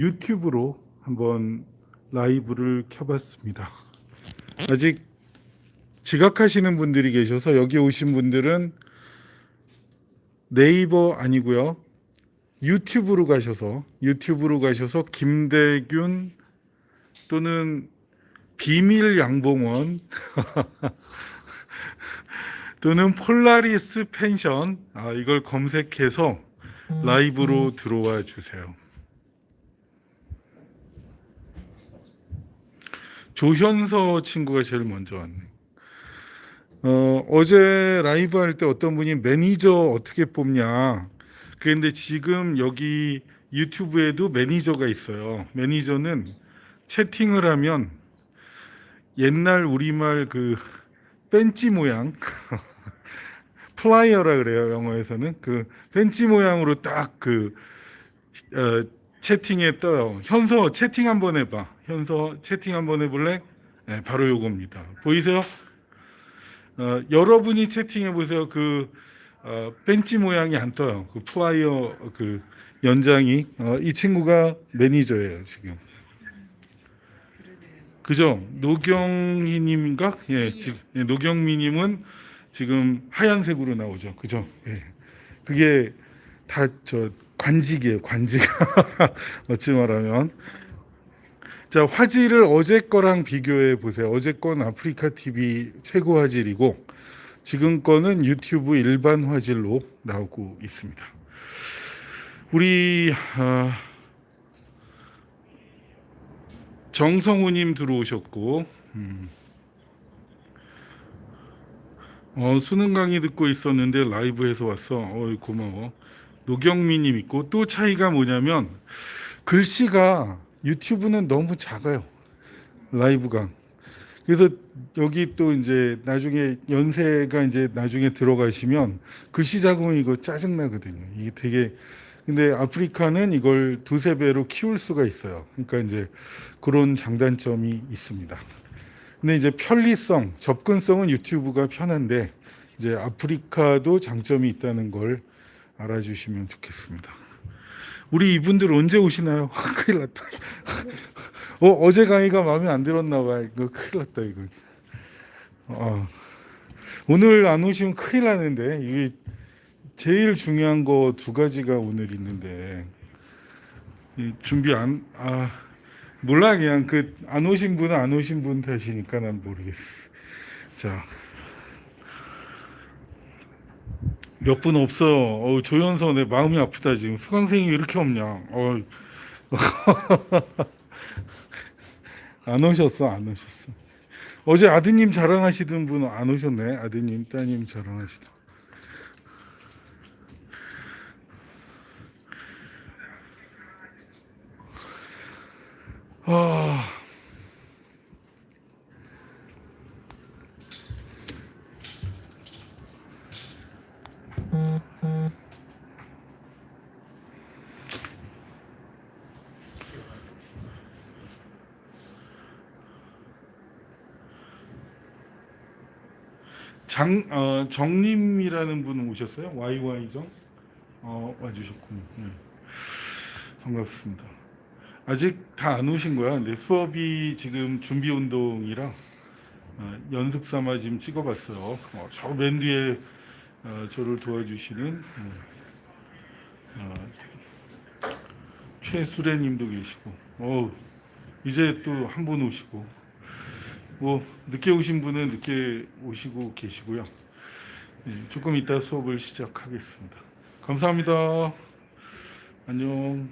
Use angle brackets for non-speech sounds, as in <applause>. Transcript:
유튜브로 한번 라이브를 켜봤습니다. 아직 지각하시는 분들이 계셔서 여기 오신 분들은 네이버 아니고요. 유튜브로 가셔서 유튜브로 가셔서 김대균 또는 비밀 양봉원 <laughs> 또는 폴라리스 펜션 아, 이걸 검색해서 라이브로 들어와 주세요. 조현서 친구가 제일 먼저 왔네. 어, 어제 라이브 할 때 어떤 분이 매니저 어떻게 뽑냐. 그런데 지금 여기 유튜브에도 매니저가 있어요. 매니저는 채팅을 하면 옛날 우리말 그 벤치 모양 <laughs> 플라이어라 그래요 영어에서는 그 벤치 모양으로 딱그 어, 채팅에 떠요. 현서 채팅 한번 해봐. 현서 채팅 한번 해볼래? 네, 바로 요겁니다. 보이세요? 어, 여러분이 채팅해 보세요. 그 어, 벤치 모양이 안 떠요. 그 플라이어 그 연장이 어, 이 친구가 매니저예요 지금. 그죠? 노경희님인가? 예, 지금 예, 노경미님은 지금 하얀색으로 나오죠. 그죠? 예. 그게 다 저 관직이에요. 관직. <laughs> 어찌 말하면. 자, 화질을 어제 거랑 비교해 보세요. 어제 건 아프리카 TV 최고 화질이고 지금 거는 유튜브 일반 화질로 나오고 있습니다. 우리 아, 정성우님 들어오셨고 음. 어, 수능 강의 듣고 있었는데 라이브에서 왔어. 어, 고마워. 노경미님 있고 또 차이가 뭐냐면 글씨가 유튜브는 너무 작아요. 라이브가. 그래서 여기 또 이제 나중에 연세가 이제 나중에 들어가시면 글씨 작으면 이거 짜증 나거든요. 이게 되게 근데 아프리카는 이걸 두세 배로 키울 수가 있어요. 그러니까 이제 그런 장단점이 있습니다. 근데 이제 편리성, 접근성은 유튜브가 편한데 이제 아프리카도 장점이 있다는 걸 알아주시면 좋겠습니다. 우리 이분들 언제 오시나요? <laughs> 큰일 났다. 어, 어제 강의가 마음에 안 들었나 봐. 이거 큰일 났다 이거. 어, 오늘 안 오시면 큰일 나는데 이게 제일 중요한 거 두 가지가 오늘 있는데 이 준비 안 아. 몰라 그냥 그 안 오신 분은 안 오신 분 탓이니까 난 모르겠어. 자. 몇 분 없어. 어, 조연서 내 마음이 아프다 지금. 수강생이 왜 이렇게 없냐. 어. <laughs> 안 오셨어. 안 오셨어. 어제 아드님 자랑하시던 분 안 오셨네. 아드님, 따님 자랑하시던. 아. 장 어, 정님이라는 분 오셨어요? YY정 어, 와주셨군요. 네. 반갑습니다. 아직 다 안 오신 거야. 근데 수업이 지금 준비 운동이라 어, 연습 삼아 지금 찍어봤어요. 어, 저 맨 뒤에 어, 저를 도와주시는 어, 어, 최수래님도 계시고, 어, 이제 또 한 분 오시고, 뭐 늦게 오신 분은 늦게 오시고 계시고요. 예, 조금 이따 수업을 시작하겠습니다. 감사합니다. 안녕.